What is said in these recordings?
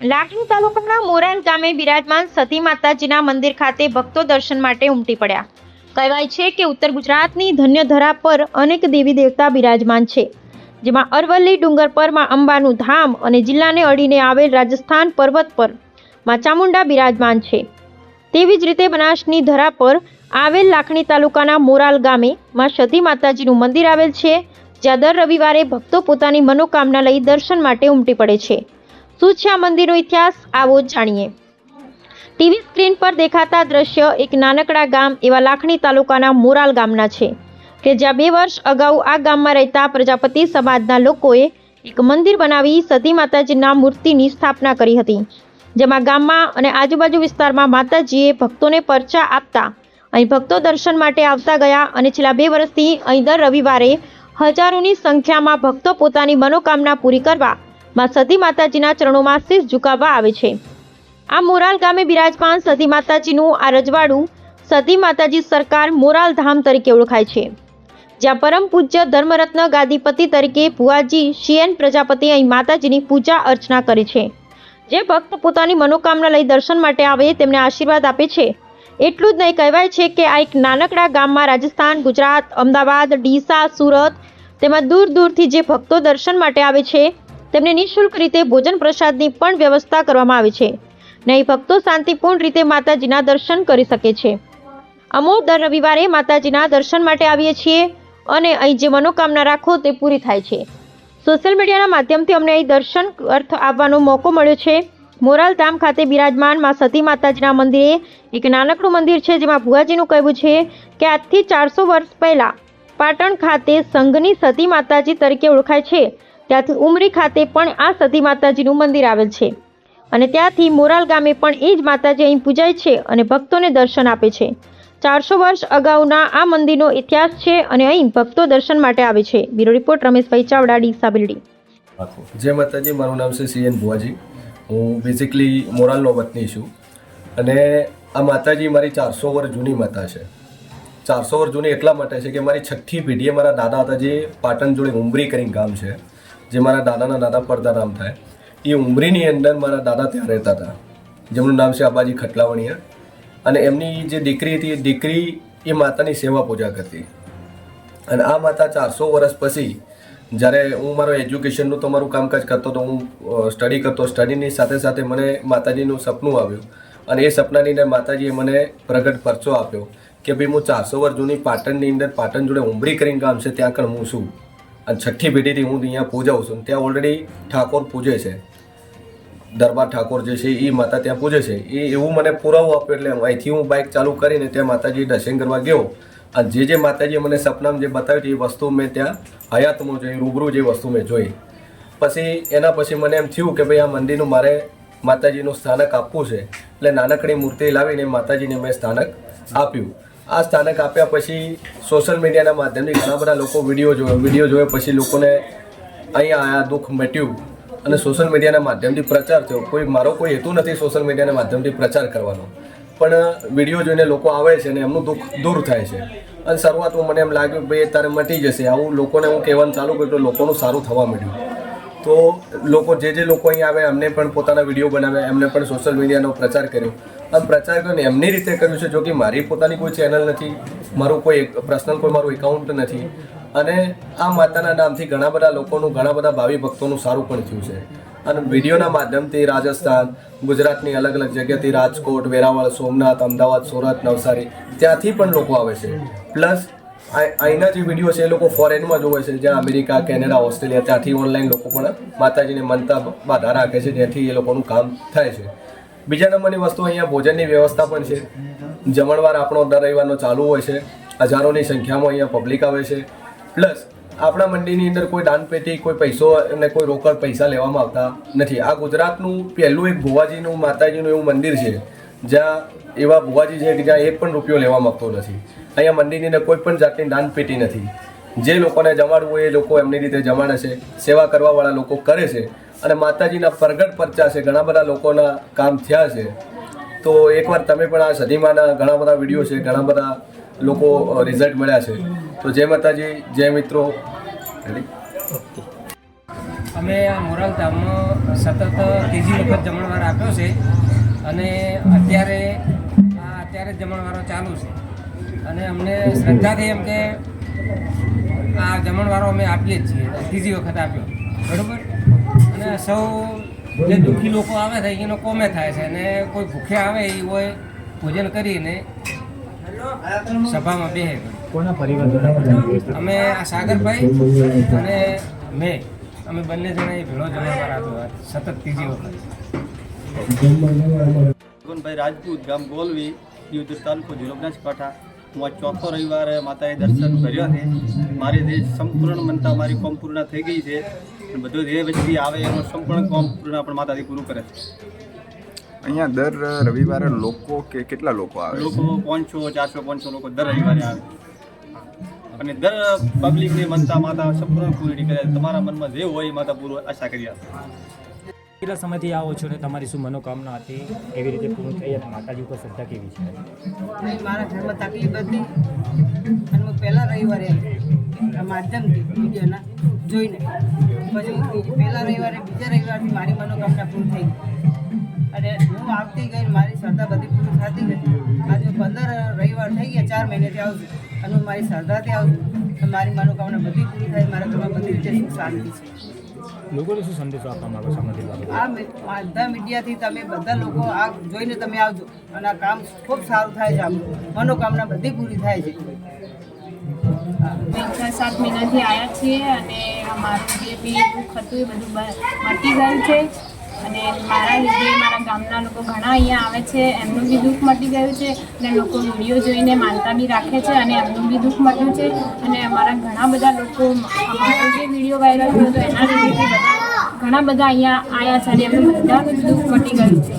લાખણી તાલુકાના મોરાલ ગામે બિરાજમાન સતી માતાજીના મંદિર ખાતે ભક્તો દર્શન માટે ઉમટી પડ્યા. કહેવાય છે કે ઉત્તર ગુજરાતની ધન્ય ધરા પર અનેક દેવી દેવતા બિરાજમાન છે, જેમાં અરવલ્લી ડુંગર પરમાં અંબાનું ધામ અને જિલ્લાને અડીને આવેલ રાજસ્થાન પર્વત પરમાં ચામુંડા બિરાજમાન છે. તેવી જ રીતે બનાસની ધરા પર આવેલ લાખણી તાલુકાના મોરાલ ગામે માં સતી માતાજીનું મંદિર આવેલ છે, જ્યાં દર રવિવારે ભક્તો પોતાની મનોકામના લઈ દર્શન માટે ઉમટી પડે છે. શું છે આ મંદિરનો ઇતિહાસ? આવો જાણીએ. ટીવી સ્ક્રીન પર દેખાતા દ્રશ્ય એક નાનકડા ગામ એવા લાખણી તાલુકાના મોરાલ ગામના છે કે જ્યાં બે વર્ષ અગાઉ આ ગામમાં રહેતા પ્રજાપતિ સમાજના લોકોએ એક મંદિર બનાવી સતી માતાજીના મૂર્તિની સ્થાપના કરી હતી. જેમાં ગામમાં અને આજુબાજુ વિસ્તારમાં માતાજીએ ભક્તોને પરચા આપતા અહીં ભક્તો દર્શન માટે આવતા ગયા અને છેલ્લા બે વર્ષથી અહીં દર રવિવારે હજારોની સંખ્યામાં ભક્તો પોતાની મનોકામના પૂરી કરવા માં સતી માતાજીના ચરણોમાં શીશ ઝુકાવવા આવે છે. આ મોરાલ ગામે બિરાજમાન સતી માતાજીનું આ રજવાડું સતી માતાજી સરકાર મોરાલ ધામ તરીકે ઓળખાય છે. જ્યાં પરમ પૂજ્ય ધર્મરત્ન ગાદીપતિ તરીકે ભુવાજી શિયન પ્રજાપતિ અહીં માતાજીની પૂજા અર્ચના કરે છે. જે ભક્ત પોતાની મનોકામના લઈ દર્શન માટે આવે તેમને આશીર્વાદ આપે છે. એટલું જ નહીં કહેવાય છે કે આ એક નાનકડા ગામમાં રાજસ્થાન, ગુજરાત, અમદાવાદ, ડીસા, સુરત તેમજ દૂર દૂરથી જે ભક્તો દર્શન માટે આવે છે તેમને નિઃશુલ્ક રીતે ભોજન પ્રસાદની પણ વ્યવસ્થા કરવામાં આવે છે. નહીં, ભક્તો શાંતિપૂર્ણ રીતે માતાજીના દર્શન કરી શકે છે. અમો દર રવિવારે માતાજીના દર્શન માટે આવીએ છીએ અને અહીં જે મનોકામના રાખો તે પૂરી થાય છે. સોશિયલ મીડિયાના માધ્યમથી અમને અહીં દર્શન અર્થ આવવાનો મોકો મળ્યો છે. મોરાલ ધામ ખાતે બિરાજમાનમાં સતી માતાજીના મંદિરે એક નાનકડું મંદિર છે જેમાં ભુવાજીનું કહેવું છે કે આજથી ચારસો વર્ષ પહેલાં પાટણ ખાતે સંઘની સતી માતાજી તરીકે ઓળખાય છે. ત્યાંથી ઉમરી ખાતે પણ આ સતી માતાજીનું મંદિર આવેલ છે. અને ત્યાંથી મોરાલ ગામે પણ એ જ માતાજી અહીં પૂજાય છે અને ભક્તોને દર્શન આપે છે. ચારસો વર્ષ અગાઉના આ મંદિરનો ઇતિહાસ છે અને અહીં ભક્તો દર્શન માટે આવે છે. બ્યુરો રિપોર્ટ રમેશભાઈ ચાવડા, ડીસા બિલ્ડી. જય માતાજી, મારું નામ છે સીએન ભુવાજી. હું બેઝિકલી મોરાલનો વતની છું. અને આ માતાજી મારી ચારસો વર્ષ જૂની માતા છે. ચારસો વર્ષ જૂની એટલા માટે છે કે મારી છઠ્ઠી પેઢીએ મારા દાદા હતા જે પાટણ જોડે ઉમરી કરીને ગામ છે. જે મારા દાદાના દાદા પડદા નામ થાય, એ ઉમરીની અંદર મારા દાદા ત્યાં રહેતા હતા. જેમનું નામ છે આબાજી ખટલાવણીયા. અને એમની જે દીકરી હતી, એ દીકરી એ માતાની સેવા પૂજા કરતી. અને આ માતા ચારસો વર્ષ પછી, જ્યારે હું મારો એજ્યુકેશનનું તો મારું કામકાજ કરતો તો હું સ્ટડી કરતો. સ્ટડીની સાથે સાથે મને માતાજીનું સપનું આવ્યું. અને એ સપનાની અંદર માતાજીએ મને પ્રગટ પરચો આપ્યો કે ભાઈ હું ચારસો વર્ષ જૂની પાટણની અંદર પાટણ જોડે ઉમરી કરીને ગામ છે, ત્યાં કણ હું છું. અને છઠ્ઠી પેઢીથી હું અહીંયા પૂજાવું છું. ત્યાં ઓલરેડી ઠાકોર પૂજે છે. દરબાર ઠાકોર જે છે એ માતા ત્યાં પૂજે છે. એ એવું મને પુરાવો આપ્યો એટલે અહીંથી હું બાઇક ચાલુ કરીને ત્યાં માતાજી દર્શન કરવા ગયો. અને જે જે માતાજીએ મને સપનામાં જે બતાવ્યું એ વસ્તુ મેં ત્યાં હયાતમાં જોઈ, રૂબરૂ જે વસ્તુ મેં જોઈ. પછી એના પછી મને એમ થયું કે ભાઈ આ મંદિરનું મારે માતાજીનું સ્થાનક આપવું છે. એટલે નાનકડી મૂર્તિ લાવીને માતાજીને મેં સ્થાનક આપ્યું. આ સ્થાનક આપ્યા પછી સોશિયલ મીડિયાના માધ્યમથી ઘણા બધા લોકો વીડિયો જોયો. વીડિયો જોયા પછી લોકોને અહીંયા આ દુઃખ મટ્યું અને સોશિયલ મીડિયાના માધ્યમથી પ્રચાર થયો. કોઈ, મારો કોઈ હેતુ નથી સોશિયલ મીડિયાના માધ્યમથી પ્રચાર કરવાનો. પણ વીડિયો જોઈને લોકો આવે છે અને એમનું દુઃખ દૂર થાય છે. અને શરૂઆતમાં મને એમ લાગ્યું કે ભાઈ તારે મટી જશે. આવું લોકોને હું કહેવાનું ચાલુ કર્યું તો લોકોનું સારું થવા માંડ્યું. તો લોકો જે જે લોકો અહીં આવે એમને પણ પોતાના વીડિયો બનાવ્યા, એમને પણ સોશિયલ મીડિયાનો પ્રચાર કર્યો. અને પ્રચાર કરીને એમની રીતે કર્યું છે, જો કે મારી પોતાની કોઈ ચેનલ નથી, મારું કોઈ પર્સનલ કોઈ મારું એકાઉન્ટ નથી. અને આ માતાના નામથી ઘણા બધા લોકોનું, ઘણા બધા ભાવિ ભક્તોનું સારું પણ થયું છે. અને વિડીયોના માધ્યમથી રાજસ્થાન, ગુજરાતની અલગ અલગ જગ્યાથી રાજકોટ, વેરાવળ, સોમનાથ, અમદાવાદ, સુરત, નવસારી, ત્યાંથી પણ લોકો આવે છે. પ્લસ અહીંના જે વીડિયો છે એ લોકો ફોરેનમાં જોવે છે, જ્યાં અમેરિકા, કેનેડા, ઓસ્ટ્રેલિયા, ત્યાંથી ઓનલાઈન લોકો પણ માતાજીને મનતા બાધા રાખે છે, જેથી એ લોકોનું કામ થાય છે. બીજા નંબરની વસ્તુ અહીંયા ભોજનની વ્યવસ્થા પણ છે. જમણવાર આપણો દર રવિવારનો ચાલુ હોય છે. હજારોની સંખ્યામાં અહીંયા પબ્લિક આવે છે. પ્લસ આપણા મંડીની અંદર કોઈ દાનપેટી, કોઈ પૈસો અને કોઈ રોકડ પૈસા લેવામાં આવતા નથી. આ ગુજરાતનું પહેલું એક ભુવાજીનું, માતાજીનું એવું મંદિર છે, જ્યાં એવા ભુવાજી છે કે જ્યાં એક પણ રૂપિયો લેવા માગતો નથી. અહીંયા મંદિરની અંદર કોઈ પણ જાતની દાનપેટી નથી. જે લોકોને જમાડવું હોય એ લોકો એમની રીતે જમાડે છે. સેવા કરવાવાળા લોકો કરે છે. અને માતાજીના પ્રગટ પરચા છે, ઘણા બધા લોકોના કામ થયા છે. તો એકવાર તમે પણ આ સદીમાના ઘણા બધા વીડિયો છે, ઘણા બધા લોકો રિઝલ્ટ મળ્યા છે. તો જય માતાજી, જય મિત્રો? અમે આ મોરાલ સતત ત્રીજી વખત જમણવાર આપ્યો છે અને અત્યારે, આ અત્યારે જમણવારો ચાલુ છે. અને અમને શ્રદ્ધાથી એમ કે આ જમણવારો અમે આપીએ જ છીએ, ત્રીજી વખત આપ્યો. બરાબર? સૌ જે દુઃખી લોકો આવે છે એનો કોમે થાય છે અને કોઈ ભૂખ્યા આવે એ હોય ભોજન કરીને સભામાં બેહે. અમે આ સાગરભાઈ અને મેં. અમે બંને જણા એ ભેળો જમણવાર હતો સતત ત્રીજી વખત. ભગવાનભાઈ રાજપૂત ગામ ગોલવી યુદ્ધ તાલુકો જિલ્લો બનાસકાંઠા. હું આ ચોથો રવિવારે માતાએ દર્શન કર્યો છે. મારી જે સંપૂર્ણ મનતા મારી કોમ પૂર્ણ થઈ ગઈ છે. બધું જે વ્યક્તિ આવે એનું સંપૂર્ણ કોમ પૂર્ણ પણ માતાજી પૂરું કરે છે. અહીંયા દર રવિવારે લોકો કે કેટલા લોકો આવે લોકો પાંચસો ચારસો પાંચસો લોકો દર રવિવારે આવે. અને દર પબ્લિકની મનતા માતા સંપૂર્ણ પૂરી કરે. તમારા મનમાં જે હોય એ માતા પૂરું આશા કરી આપે. કેટલા સમયથી આવો છો ને તમારી શું મનોકામના હતી? એવી રીતે પૂર્ણ થઈ અને માતાજી ઉપર શ્રદ્ધા કેવી છે? મારા ઘરમાં તકલીફ હતી. અને હું પહેલા રવિવારે માધ્યમથી, વિડીયોના જોઈને. પછી હું પહેલા રવિવારે, બીજા રવિવારથી મારી મનોકામના પૂરી થઈ અને હું આવતી ગઈ મારી શ્રદ્ધા બધી પૂરી થતી ગઈ. આજે પંદર રવિવાર થઈ ગયા, ચાર મહિનેથી આવું છું. અને હું મારી શ્રદ્ધાથી આવું છું. મારી મનોકામના બધી પૂરી થાય, મારા ઘરમાં બધી રીતે શાંતિ છે. લોકોને શું સંદેશો આપવા માંગો છો આ મી- બધા મીડિયાથી તમે બધા લોકો આ જોઈને તમે આવજો. અને આ કામ ખૂબ સારું થાય છે આપણું. મનોકામના બધી પૂરી થાય છે. ત્રણ ચાર સાત મહિનાથી આવ્યા છીએ અને અમારું જે બી દુઃખ હતું એ બધું મટી ગયું છે. અને મારા લીધે મારા ગામના લોકો ઘણા અહીંયા આવે છે એમનું બી દુઃખ મટી ગયું છે અને લોકો વીડિયો જોઈને માનતા બી રાખે છે અને એમનું બી દુઃખ મટ્યું છે અને અમારા ઘણા બધા લોકો અમારો જે વીડિયો વાયરલ થયો હતો એના લીધે બધા ઘણા બધા અહીંયા આવ્યા છે અને એમનું બધાનું દુઃખ મટી ગયું છે.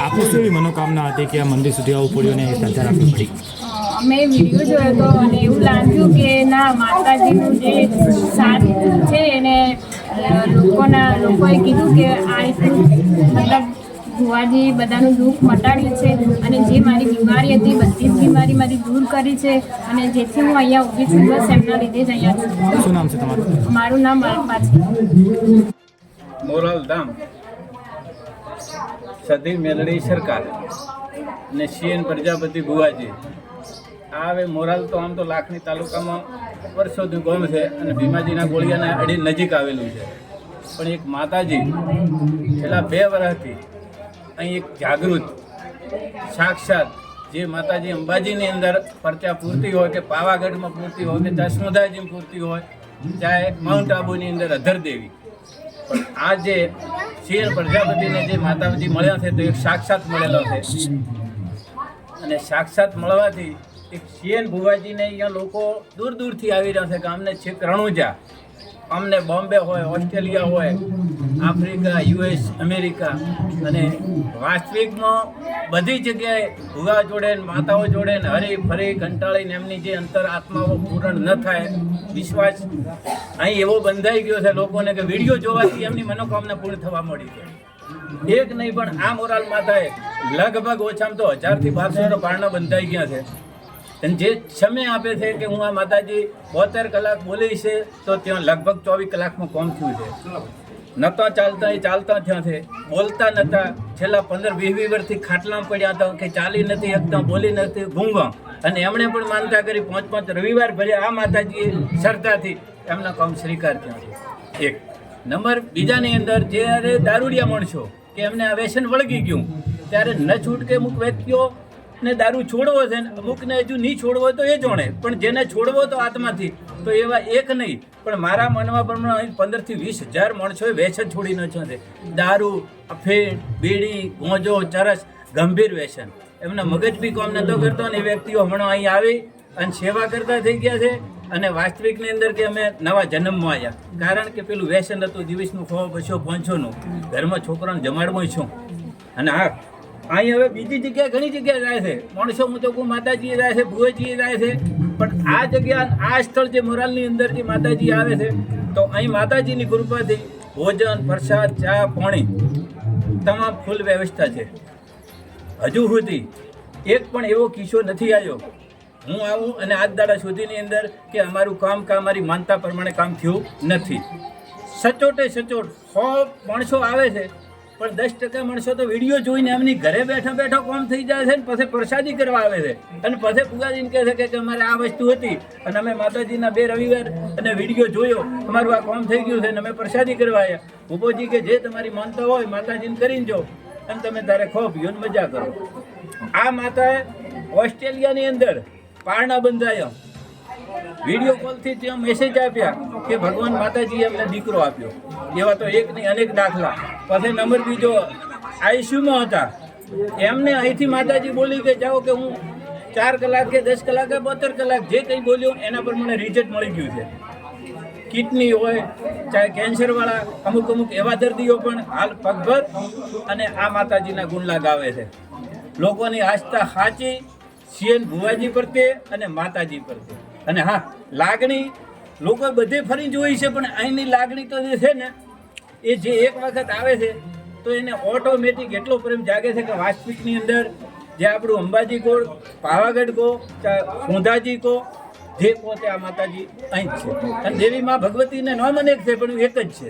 આપની કેવી મનોકામના હતી કે આ મંદિર સુધી આવવું પડ્યું અને શ્રદ્ધા રાખવી પડી? અમે વીડિયો જોયો હતો અને એવું લાગ્યું કે ના માતાજીનું જે સાથ છે એને લોકોના લોકોએ કીધું કે આ રીતનું મતલબ ભુવાજી બધાનું દુઃખ મટાડ્યું છે અને જે મારી બીમારી હતી બધી જ બીમારી મારી દૂર કરી છે અને જેથી હું અહીંયા ઊભી છું બસ એમના લીધે જ અહીંયા છું. શું નામ છે તમારું? મારું નામ અલ્પા છે મોરાલ ધામ સધી મેલડી સરકાર અને સીએન પ્રજાપતિ ભુવાજી. આ હવે મોરાલ તો આમ તો લાખની તાલુકામાં વર્ષોથી ગોમ છે અને ભીમાજીના ગોળિયાના અડી નજીક આવેલું છે. પણ એક માતાજી છેલ્લા બે વર્ષથી અહીં એક જાગૃત, સાક્ષાત જે માતાજી અંબાજીની અંદર પરચા પૂરતી હોય કે પાવાગઢમાં પૂરતી હોય કે ચાહે સુંધાજીમાં પૂરતી હોય ચાહે માઉન્ટ આબુની અંદર અધર દેવી. પણ આ જે શેર પ્રજાપતિને જે માતાજી મળ્યા છે તો એક સાક્ષાત મળેલો છે. અને સાક્ષાત મળવાથી એક સીએન ભુવાજીને અહીંયા લોકો દૂર દૂરથી આવી રહ્યા છે કે અમને છેક રણુજા. અમને બોમ્બે હોય, ઓસ્ટ્રેલિયા હોય, આફ્રિકા, યુએસ, અમેરિકા અને વાસ્તવિકમાં બધી જગ્યાએ ભૂગા જોડે માતાઓ જોડે ને હરી ફરી કંટાળીને એમની જે અંતર આત્માઓ પૂરણ ન થાય, વિશ્વાસ અહીં એવો બંધાઈ ગયો છે લોકોને કે વીડિયો જોવાથી એમની મનોકામના પૂર્ણ થવા મળી છે. એક નહીં પણ આ મોરાલ માતાએ લગભગ ઓછામાં તો હજારથી બારસો ભારણા બંધાઈ ગયા છે. અને જે સમય આપે છે કે હું આ માતાજી બોતેર કલાક બોલી છે, તો ત્યાં લગભગ ચોવીસ કલાકમાં કોમ થયું છે. નતા ચાલતા, એ ચાલતા થયા છે. બોલતા નતા. છેલ્લા પંદર, વીસ વીસ વર્ષથી ખાટલામાં પડ્યા હતા કે ચાલી નથી એકદમ બોલી નથી ગુંગા અને એમણે પણ માનતા કરી, પાંચ પાંચ રવિવાર ભર્યા આ માતાજીએ શ્રદ્ધાથી એમના કામ સ્વીકાર થયા છે. એક. નંબર, બીજાની અંદર જ્યારે દારૂડિયા માણસો કે એમને આ વ્યસન વળગી ગયું, ત્યારે ન છૂટકે અમુક વ્યક્તિઓ ને દારૂ છોડવો છે ને, અમુકને હજુ નહીં છોડવો તો એ જોણે. પણ જેને છોડવો તો આત્માથી, તો એવા એક નહીં. પણ મારા મનમાં અહીં પંદરથી વીસ હજાર માણસોએ વ્યસન છોડી નાખ્યો છે. દારૂ અફીણ બીડી, ગોંજો, ચરસ, ગંભીર વ્યસન એમના મગજ બી કોમ નતો કરતો અને એ વ્યક્તિઓ હમણાં અહીં આવી અને સેવા કરતા થઈ ગયા છે અને વાસ્તવિકની અંદર કે અમે નવા જન્મમાં આવ્યા. કારણ કે પેલું વ્યસન હતું દિવસનું ખો પછી પહોંચોનું ઘરમાં છોકરાને જમાડવું છું. અને હા અહીં હવે બીજી જગ્યાએ ઘણી જગ્યાએ જાય છે. માણસો તો માતાજીએ જાય છે, ભુવાજીએ જાય છે. પણ આ જગ્યા, આ સ્થળ જે મોરાલની અંદર જે માતાજી આવે છે, તો અહીં માતાજીની કૃપાથી ભોજન, પ્રસાદ, ચા, પાણી તમામ ફૂલ વ્યવસ્થા છે. હજુ સુધી એક પણ એવો કિસ્સો નથી આવ્યો. હું આવું અને આજ દાડા સુધીની અંદર કે અમારું કામ કામ મારી માનતા પ્રમાણે કામ થયું નથી. સચોટે સચોટ સો માણસો આવે છે પણ દસ ટકા માણસો તો વીડિયો જોઈને એમની ઘરે બેઠા બેઠા કોમ થઈ જાય છે ને પછી પ્રસાદી કરવા આવે છે. અને પછી ફુગાજીને કહે છે કે અમારે આ વસ્તુ હતી અને અમે માતાજીના બે રવિવાર અને વીડિયો જોયો. અમારું આ કોમ થઈ ગયું છે અને અમે પ્રસાદી કરવા આવ્યા ઉભોજી કે જે તમારી માનતા હોય માતાજીને કરીને જો. અને તમે તારે ખો પીઓ મજા કરો. આ માતાએ ઓસ્ટ્રેલિયાની અંદર પારણા બંધાયા. વીડિયો કોલથી ત્યાં મેસેજ આપ્યા કે ભગવાન માતાજીએ અમને દીકરો આપ્યો. એવા તો એક નહીં, અનેક દાખલા. પછી નંબર બીજો આઈસીયુમાં હતા. એમને અહીંથી માતાજી બોલી કે, જાઓ કે હું ચાર કલાક કે દસ કલાક કે બોતેર કલાક જે કંઈ બોલ્યો એના પર મને રિઝલ્ટ મળી ગયું છે. કિડની હોય, ચાહે કેન્સરવાળા, અમુક અમુક એવા દર્દીઓ પણ હાલ પગભર અને આ માતાજીના ગુણ ગાવે છે. લોકોની આસ્થા સાચી સીએન ભુવાજી પ્રત્યે અને માતાજી પ્રત્યે. અને હા, લાગણી લોકો બધે ફરી જોઈ છે, પણ અહીંની લાગણી તો જે છે ને, એ જે એક વખત આવે છે, તો એને ઓટોમેટિક એટલો પ્રેમ જાગે છે કે વાસ્તવિકની અંદર જે આપણું અંબાજી કો પાવાગઢ કો સોંધાજી કો જે પોતે આ માતાજી અહીં જ છે. અને દેવી માં ભગવતીને નામ અનેક છે, પણ એક જ છે.